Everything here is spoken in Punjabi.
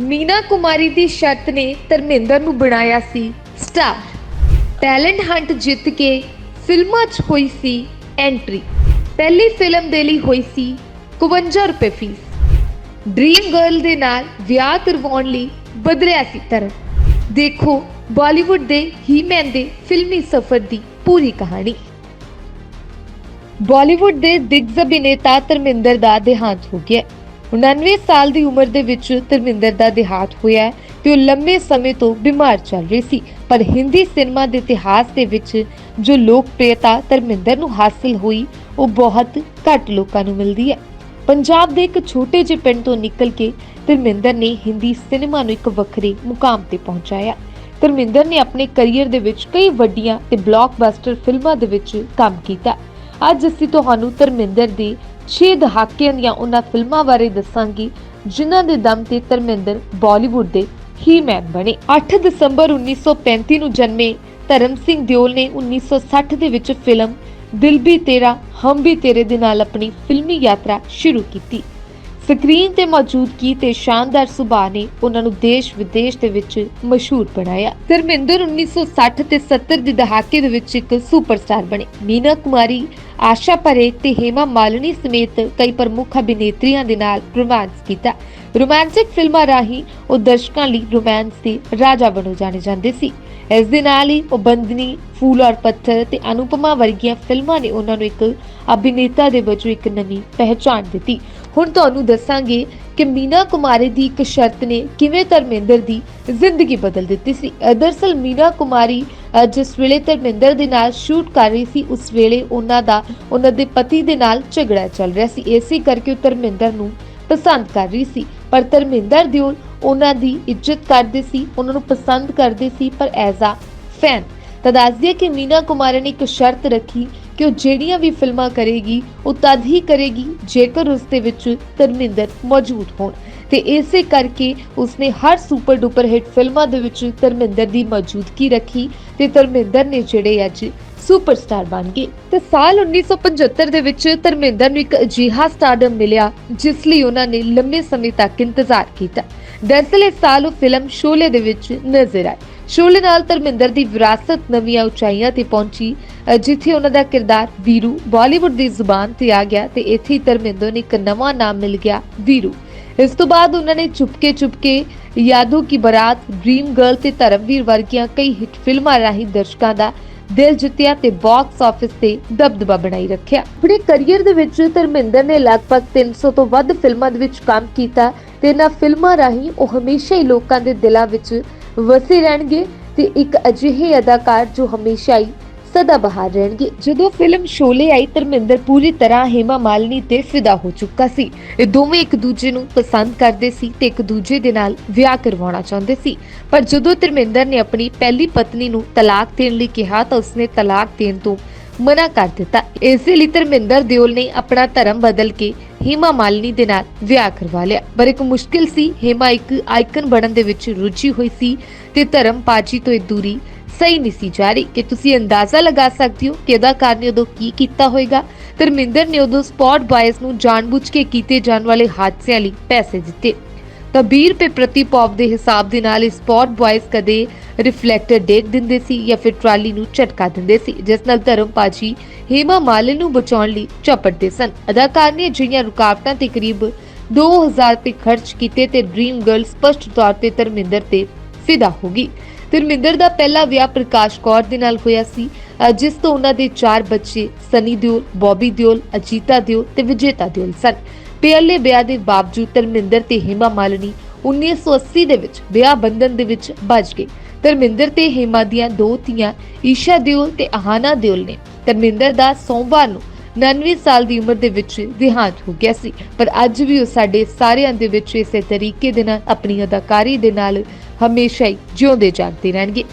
ਮੀਨਾ ਕੁਮਾਰੀ ਦੀ ਸ਼ਰਤ ਨੇ ਧਰਮਿੰਦਰ ਨੂੰ ਬਣਾਇਆ ਸੀ ਸਟਾਰ। ਟੈਲੈਂਟ ਹੰਟ ਜਿੱਤ ਕੇ ਫਿਲਮਾਂ 'ਚ ਹੋਈ ਸੀ ਐਂਟਰੀ। ਪਹਿਲੀ ਫਿਲਮ ਦੇ ਲਈ ਹੋਈ ਸੀ 51 ਰੁਪਏ ਫੀਸ। ਡ੍ਰੀਮ ਗਰਲ ਦੇ ਨਾਲ ਵਿਆਹ ਕਰਵਾਉਣ ਲਈ ਬਦਲਿਆ ਸੀ ਤਰਨ ਦੇਖੋ ਬਾਲੀਵੁੱਡ ਦੇ ਹੀਮੈਨ ਦੇ ਫਿਲਮੀ ਸਫ਼ਰ ਦੀ ਪੂਰੀ ਕਹਾਣੀ। ਬਾਲੀਵੁੱਡ ਦੇ ਦਿੱਗਜ ਅਭਿਨੇਤਾ ਧਰਮਿੰਦਰ ਦਾ ਦੇਹਾਂਤ ਹੋ ਗਿਆ। 99 ਸਾਲ ਦੀ ਉਮਰ ਦੇ ਵਿੱਚ ਧਰਮਿੰਦਰ ਦਾ ਦੇਹਾਤ ਹੋਇਆ ਹੈ ਤੇ ਉਹ ਲੰਮੇ ਸਮੇਂ ਤੋਂ ਬਿਮਾਰ ਚੱਲ ਰਹੀ ਸੀ। ਪਰ ਹਿੰਦੀ ਸਿਨੇਮਾ ਦੇ ਇਤਿਹਾਸ ਦੇ ਵਿੱਚ ਜੋ ਲੋਕਪ੍ਰਿਯਤਾ ਧਰਮਿੰਦਰ ਨੂੰ ਹਾਸਲ ਹੋਈ, ਉਹ ਬਹੁਤ ਘੱਟ ਲੋਕਾਂ ਨੂੰ ਮਿਲਦੀ ਹੈ। ਪੰਜਾਬ ਦੇ ਇੱਕ ਛੋਟੇ ਜਿਹੇ ਪਿੰਡ ਤੋਂ ਨਿਕਲ ਕੇ ਧਰਮਿੰਦਰ ਨੇ ਹਿੰਦੀ ਸਿਨੇਮਾ ਨੂੰ ਇੱਕ ਵੱਖਰੇ ਮੁਕਾਮ ਤੇ ਪਹੁੰਚਾਇਆ। ਧਰਮਿੰਦਰ ਨੇ ਆਪਣੇ ਕੈਰੀਅਰ ਦੇ ਵਿੱਚ ਕਈ ਵੱਡੀਆਂ ਤੇ ਬਲਾਕਬਸਟਰ ਫਿਲਮਾਂ ਦੇ ਵਿੱਚ ਕੰਮ ਕੀਤਾ। ਅੱਜ ਅਸੀਂ ਤੁਹਾਨੂੰ ਧਰਮਿੰਦਰ ਦੇ 6 ਦਹਾਕਿਆਂ ਦੀਆਂ ਉਹਨਾਂ ਫਿਲਮਾਂ ਬਾਰੇ ਦੱਸਾਂਗੀ, ਜਿਨ੍ਹਾਂ ਦੇ ਦਮ ਤੇ ਧਰਮਿੰਦਰ ਬਾਲੀਵੁੱਡ ਦੇ ਹੀਮੈਨ ਬਣੇ। 8 ਦਸੰਬਰ 1935 ਨੂੰ ਜਨਮੇ ਧਰਮ ਸਿੰਘ ਦਿਓਲ ਨੇ 1960 ਦੇ ਵਿੱਚ ਫਿਲਮ ਦਿਲ ਵੀ ਤੇਰਾ, ਹਮ ਵੀ ਤੇਰੇ ਦੇ ਨਾਲ ਆਪਣੀ ਫਿਲਮੀ ਯਾਤਰਾ ਸ਼ੁਰੂ ਕੀਤੀ। ਸਕਰੀਨ ਤੇ ਮੌਜੂਦਗੀ ਤੇ ਸ਼ਾਨਦਾਰ ਸੁਭਾਅ ਨੇ ਉਹਨਾਂ ਨੂੰ ਦੇਸ਼ ਵਿਦੇਸ਼ ਦੇ ਵਿੱਚ ਮਸ਼ਹੂਰ ਬਣਾਇਆ। ਧਰਮਿੰਦਰ 1960 ਤੇ 70 ਦੇ ਦਹਾਕੇ ਦੇ ਵਿੱਚ ਇੱਕ ਸੁਪਰਸਟਾਰ ਬਣੇ। ਮੀਨਾ ਕੁਮਾਰੀ, ਆਸ਼ਾ ਪਰੇਖ ਤੇ ਹੇਮਾ ਮਾਲਿਨੀ ਸਮੇਤ ਕਈ ਪ੍ਰਮੁੱਖ ਅਭਿਨੇਤਰੀਆਂ ਦੇ ਨਾਲ ਰੋਮਾਂਸ ਕੀਤਾ। ਰੋਮਾਂਟਿਕ ਫਿਲਮਾਂ ਰਾਹੀਂ ਉਹ ਦਰਸ਼ਕਾਂ ਲਈ ਰੋਮਾਂਸ ਦੇ ਰਾਜਾ ਬਣੋ ਜਾਣੇ ਜਾਂਦੇ ਸੀ। ਇਸ ਦੇ ਨਾਲ ਹੀ ਉਹ ਬੰਦਨੀ, ਫੂਲ ਔਰ ਪੱਥਰ ਤੇ ਅਨੁਪਮਾ ਵਰਗੀਆਂ ਫਿਲਮਾਂ ਨੇ ਉਹਨਾਂ ਨੂੰ ਇੱਕ ਅਭਿਨੇਤਾ ਦੇ ਵਜੋਂ ਇੱਕ ਨਵੀਂ ਪਹਿਚਾਣ ਦਿੱਤੀ। ਹੁਣ ਤੁਹਾਨੂੰ ਦੱਸਾਂਗੇ ਕਿ ਮੀਨਾ ਕੁਮਾਰੀ ਦੀ ਇੱਕ ਸ਼ਰਤ ਨੇ ਕਿਵੇਂ ਧਰਮਿੰਦਰ ਦੀ ਜ਼ਿੰਦਗੀ ਬਦਲ ਦਿੱਤੀ ਸੀ। ਅ, ਦਰਅਸਲ ਮੀਨਾ ਕੁਮਾਰੀ ਜਿਸ ਵੇਲੇ ਧਰਮਿੰਦਰ ਦੇ ਨਾਲ ਸ਼ੂਟ ਕਰ ਰਹੀ ਸੀ ਉਸ ਵੇਲੇ ਉਹਨਾਂ ਦਾ ਉਹਨਾਂ ਦੇ ਪਤੀ ਦੇ ਨਾਲ ਝਗੜਾ ਚੱਲ ਰਿਹਾ ਸੀ। ਇਸੇ ਕਰਕੇ ਉਹ ਧਰਮਿੰਦਰ ਨੂੰ ਪਸੰਦ ਕਰ ਰਹੀ ਸੀ। ਪਰ ਧਰਮਿੰਦਰ ਦਿਓਲ ਉਹਨਾਂ ਦੀ ਇੱਜ਼ਤ ਕਰਦੇ ਸੀ ਉਹਨਾਂ ਨੂੰ ਪਸੰਦ ਕਰਦੇ ਸੀ ਪਰ ਐਜ਼ ਆ ਫੈਨ। ਤਾਂ ਦੱਸਦੀ ਦਈਏ ਕਿ ਮੀਨਾ ਕੁਮਾਰੀ ਨੇ ਇੱਕ ਸ਼ਰਤ ਰੱਖੀ ਕਿ ਉਹ ਜਿਹੜੀਆਂ ਵੀ ਫਿਲਮਾਂ ਕਰੇਗੀ, ਉਹ ਤਦ ਹੀ ਕਰੇਗੀ ਜੇਕਰ ਉਸ ਦੇ ਵਿੱਚ ਧਰਮਿੰਦਰ ਮੌਜੂਦ ਹੋਣ। ਤੇ ਇਸੇ ਕਰਕੇ ਉਸਨੇ ਹਰ ਸੁਪਰ ਡੂਪਰ ਹਿੱਟ ਫਿਲਮਾਂ ਦੇ ਵਿੱਚ ਧਰਮਿੰਦਰ ਦੀ ਮੌਜੂਦਗੀ ਰੱਖੀ ਤੇ ਧਰਮਿੰਦਰ ਨੇ ਜਿਹੜੇ ਅੱਜ ਸੁਪਰਸਟਾਰ ਬਣ ਗਏ। ਤੇ ਸਾਲ 1975 ਦੇ ਵਿੱਚ ਧਰਮਿੰਦਰ ਨੂੰ ਇੱਕ ਅਜਿਹਾ ਸਟਾਰਡਮ ਮਿਲਿਆ, ਜਿਸ ਲਈ ਉਹਨਾਂ ਨੇ ਲੰਮੇ ਸਮੇਂ ਤੱਕ ਇੰਤਜ਼ਾਰ ਕੀਤਾ। ਦਰਅਸਲ ਇਸ ਸਾਲ ਉਹ ਫਿਲਮ ਸ਼ੋਲੇ ਦੇ ਵਿੱਚ ਨਜ਼ਰ ਆਏ। ਸ਼ੋਲੇ ਨਾਲ ਧਰਮਿੰਦਰ ਦੀ ਵਿਰਾਸਤ ਨਵੀਆਂ ਉਚਾਈਆਂ ਤੇ ਪਹੁੰਚੀ ਜਿੱਥੇ ਉਹਨਾਂ ਦਾ ਕਿਰਦਾਰ ਵੀਰੂ, ਬਾਲੀਵੁੱਡ ਦੀ ਜ਼ੁਬਾਨ ਤੇ ਆ ਗਿਆ ਤੇ ਇੱਥੇ ਹੀ ਧਰਮਿੰਦਰ ਨੂੰ ਇੱਕ ਨਵਾਂ ਨਾਮ ਮਿਲ ਗਿਆ, ਵੀਰੂ। ਇਸ ਤੋਂ ਬਾਅਦ ਉਹਨਾਂ ਨੇ ਚੁਪਕੇ ਚੁਪਕੇ ਯਾਦੋ ਕੀ ਬਰਾਤ, ਡ੍ਰੀਮ ਗਰਲ ਤੇ ਧਰਮਵੀਰ ਵਰਗੀਆਂ ਕਈ ਹਿੱਟ ਫਿਲਮਾਂ ਰਾਹੀਂ ਦਰਸ਼ਕਾਂ ਦਾ ਦਿਲ ਜਿੱਤਿਆ ਤੇ ਬਾਕਸ ਆਫਿਸ ਤੇ ਦਬਦਬਾ ਬਣਾਈ ਰੱਖਿਆ। ਆਪਣੇ ਕੈਰੀਅਰ ਦੇ ਵਿੱਚ ਧਰਮਿੰਦਰ ਨੇ ਲਗਭਗ 300 ਤੋਂ ਵੱਧ ਫਿਲਮਾਂ ਦੇ ਵਿੱਚ ਕੰਮ ਕੀਤਾ ਤੇ ਇਹਨਾਂ ਫਿਲਮਾਂ ਰਾਹੀਂ ਉਹ ਹਮੇਸ਼ਾ ਹੀ ਲੋਕਾਂ ਦੇ ਦਿਲਾਂ ਵਿੱਚ ਵਸੇ ਰਹਿਣਗੇ ਤੇ ਇੱਕ ਅਜਿਹੇ ਅਦਾਕਾਰ ਜੋ ਹਮੇਸ਼ਾ ਹੀ ਸਦਾ ਬਹਾਰ ਰਹਿਣਗੇ। ਜਦੋਂ ਫਿਲਮ ਸ਼ੋਲੇ ਆਈ ਧਰਮਿੰਦਰ ਪੂਰੀ ਤਰ੍ਹਾਂ ਹੇਮਾ ਮਾਲਿਨੀ ਤੇ ਫਿਦਾ ਹੋ ਚੁੱਕਾ ਸੀ। ਇਹ ਦੋਵੇਂ ਇੱਕ ਦੂਜੇ ਨੂੰ ਪਸੰਦ ਕਰਦੇ ਸੀ ਤੇ ਇੱਕ ਦੂਜੇ ਦੇ ਨਾਲ ਵਿਆਹ ਕਰਵਾਉਣਾ ਚਾਹੁੰਦੇ ਸੀ। ਪਰ ਜਦੋਂ ਧਰਮਿੰਦਰ ਨੇ ਆਪਣੀ ਪਹਿਲੀ ਪਤਨੀ ਨੂੰ ਤਲਾਕ ਦੇਣ ਲਈ ਕਿਹਾ ਤਾਂ ਉਸਨੇ ਤਲਾਕ ਦੇਣ ਤੋਂ ਮਨਾ ਕਰ ਦਿੱਤਾ। ਇਸੇ ਲਈ ਧਰਮਿੰਦਰ ਦਿਓਲ ਨੇ ਆਪਣਾ ਧਰਮ ਬਦਲ ਕੇ ਹੇਮਾ ਮਾਲਿਨੀ ਦੇ ਨਾਲ ਵਿਆਹ ਕਰਵਾ ਲਿਆ। ਪਰ ਇੱਕ ਮੁਸ਼ਕਿਲ ਸੀ, ਹੇਮਾ ਇੱਕ ਆਈਕਨ ਬਣਨ ਦੇ ਵਿੱਚ ਰੁਚੀ ਹੋਈ ਸੀ ਤੇ ਧਰਮ ਪਾਜੀ ਤੋਂ ਇਹ ਦੂਰੀ ਸਹੀ ਨਹੀਂ ਸੀ ਜਾ ਰਹੀ। ਕਿ ਤੁਸੀਂ ਅੰਦਾਜ਼ਾ ਲਗਾ ਸਕਦੇ ਹੋ ਕਿ ਅਦਾਕਾਰ ਨੇ ਉਦੋਂ ਕੀ ਕੀਤਾ ਹੋਵੇਗਾ ਧਰਮਿੰਦਰ ਨੇ ਉਦੋਂ ਸਪੌਟ ਬਾਇਸ ਨੂੰ ਜਾਣਬੁੱਝ ਕੇ ਕੀਤੇ ਜਾਣ ਵਾਲੇ ਹਾਦਸਿਆਂ ਲਈ ਪੈਸੇ ਦਿੱਤੇ। ਤਾਂ 20 ਪ੍ਰਤੀ ਪੌਪ ਦੇ ਹਿਸਾਬ ਦੇ ਨਾਲ ਸਪੌਟ ਬਾਇਸ ਕਦੇ ਰਿਫਲੈਕਟਰ ਡੇਕ ਦਿੰਦੇ ਸੀ ਜਾਂ ਫਿਰ ਟਰਾਲੀ ਨੂੰ ਝਟਕਾ ਦਿੰਦੇ ਸੀ, ਜਿਸ ਨਾਲ ਧਰਮ ਪਾਜੀ ਹੇਮਾ ਮਾਲਿਨੀ ਨੂੰ ਬਚਾਉਣ ਲਈ ਝਪਟਦੇ ਸਨ। ਅਦਾਕਾਰ ਨੇ ਅਜਿਹੀਆਂ ਰੁਕਾਵਟਾਂ ਤੇ ਕਰੀਬ 2000 ਰੁਪਏ ਖਰਚ ਕੀਤੇ ਤੇ ਡ੍ਰੀਮ ਗਰਲ ਸਪਸ਼ਟ ਤੌਰ ਤੇ ਧਰਮਿੰਦਰ ਤੇ ਫਿਦਾ ਹੋ ਗਈ। ਧਰਮਿੰਦਰ ਦਾ ਪਹਿਲਾ ਵਿਆਹ ਪ੍ਰਕਾਸ਼ ਕੌਰ ਦੇ ਨਾਲ ਹੋਇਆ ਸੀ ਜਿਸ ਤੋਂ ਉਹਨਾਂ ਦੇ ਚਾਰ ਬੱਚੇ ਸਨੀ ਦਿਓਲ, ਬੌਬੀ ਦਿਓਲ, ਅਜੀਤਾ ਦਿਓਲ ਤੇ ਵਿਜੇਤਾ ਦਿਓਲ ਸਨ। ਪਹਿਲੇ ਵਿਆਹ ਦੇ ਬਾਵਜੂਦ ਧਰਮਿੰਦਰ ਤੇ ਹੇਮਾ ਮਾਲਿਨੀ 1980 ਦੇ ਵਿੱਚ ਵਿਆਹ ਬੰਧਨ ਦੇ ਵਿੱਚ ਬਚ ਗਏ। ਧਰਮਿੰਦਰ ਤੇ ਹੇਮਾ ਦੀਆਂ ਦੋ ਧੀਆਂ ਈਸ਼ਾ ਦਿਓਲ ਤੇ ਅਹਾਨਾ ਦਿਓਲ ਨੇ। ਧਰਮਿੰਦਰ ਦਾ ਸੋਮਵਾਰ ਨੂੰ 99 ਸਾਲ ਦੀ ਉਮਰ ਦੇ ਵਿੱਚ ਦੇਹਾਂਤ ਹੋ ਗਿਆ ਸੀ। ਪਰ ਅੱਜ ਵੀ ਉਹ ਸਾਡੇ ਸਾਰਿਆਂ ਦੇ ਵਿੱਚ ਇਸੇ ਤਰੀਕੇ ਦੇ ਨਾਲ ਆਪਣੀ ਅਦਾਕਾਰੀ ਦੇ ਨਾਲ ਹਮੇਸ਼ਾ ਹੀ ਜਿਉਂਦੇ ਜਾਗਦੇ ਰਹਿਣਗੇ।